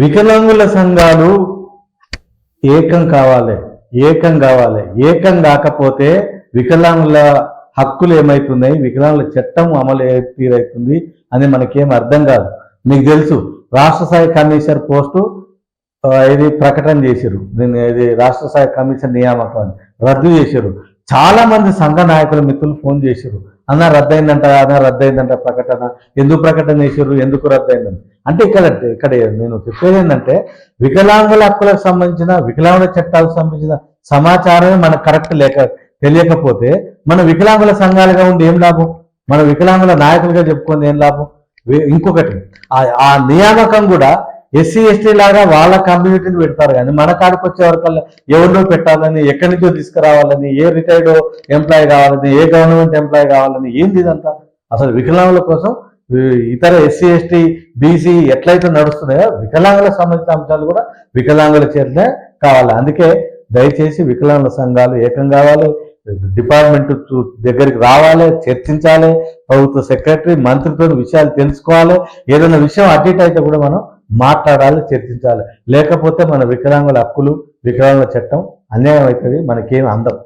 వికలాంగుల సంఘాలు ఏకం కావాలి ఏకం కావాలి. ఏకం కాకపోతే వికలాంగుల హక్కులు ఏమైతున్నాయి? వికలాంగుల చట్టం అమలు తీరవుతుంది అని మనకేం అర్థం కాదు. మీకు తెలుసు రాష్ట్ర స్థాయి కమిషనర్ పోస్టు ఇది ప్రకటన చేశారు దీన్ని ఇది రాష్ట్ర స్థాయి కమిషన్ నియామకం రద్దు చేశారు చాలా మంది సంఘ నాయకుల మిత్రులు ఫోన్ చేశారు అన్న రద్దయిందంట అన్న రద్దయిందంట ప్రకటన. ఎందుకు ప్రకటన చేశారు ఎందుకు రద్దయిందని. అంటే ఇక్కడ ఇక్కడ నేను చెప్పేది ఏంటంటే వికలాంగుల హక్కులకు సంబంధించిన వికలాంగుల చట్టాలకు సంబంధించిన సమాచారమే మనకు కరెక్ట్ లేక తెలియకపోతే మన వికలాంగుల సంఘాలుగా ఉండి ఏం లాభం? మన వికలాంగుల నాయకులుగా చెప్పుకుంది ఏం లాభం? ఇంకొకటి ఆ- ఆ నియామకం కూడా ఎస్సీ ఎస్టీ లాగా వాళ్ళ కమ్యూనిటీని పెడతారు కానీ మన కాడికి వచ్చే వరకల్లా ఎవరినో పెట్టాలని ఎక్కడి నుంచో తీసుకురావాలని ఏ రిటైర్డ్ ఎంప్లాయ్ కావాలని ఏ గవర్నమెంట్ ఎంప్లాయ్ కావాలని ఏంది ఇదంతా? అసలు వికలాంగుల కోసం ఇతర ఎస్సీ ఎస్టీ బీసీ ఎట్లయితే నడుస్తున్నాయో వికలాంగులకు సంబంధించిన అంశాలు కూడా వికలాంగుల చేతనే కావాలి. అందుకే దయచేసి వికలాంగుల సంఘాలు ఏకం కావాలి. డిపార్ట్మెంట్ చూ- దగ్గరికి రావాలి చర్చించాలి. ప్రభుత్వ సెక్రటరీ మంత్రితో విషయాలు తెలుసుకోవాలి. ఏదైనా విషయం అటు అయితే కూడా మనం మాట్లాడాలి చర్చించాలి. లేకపోతే మన వికలాంగుల హక్కులు వికలాంగుల చట్టం అన్యాయం అవుతుంది మనకేం అందం.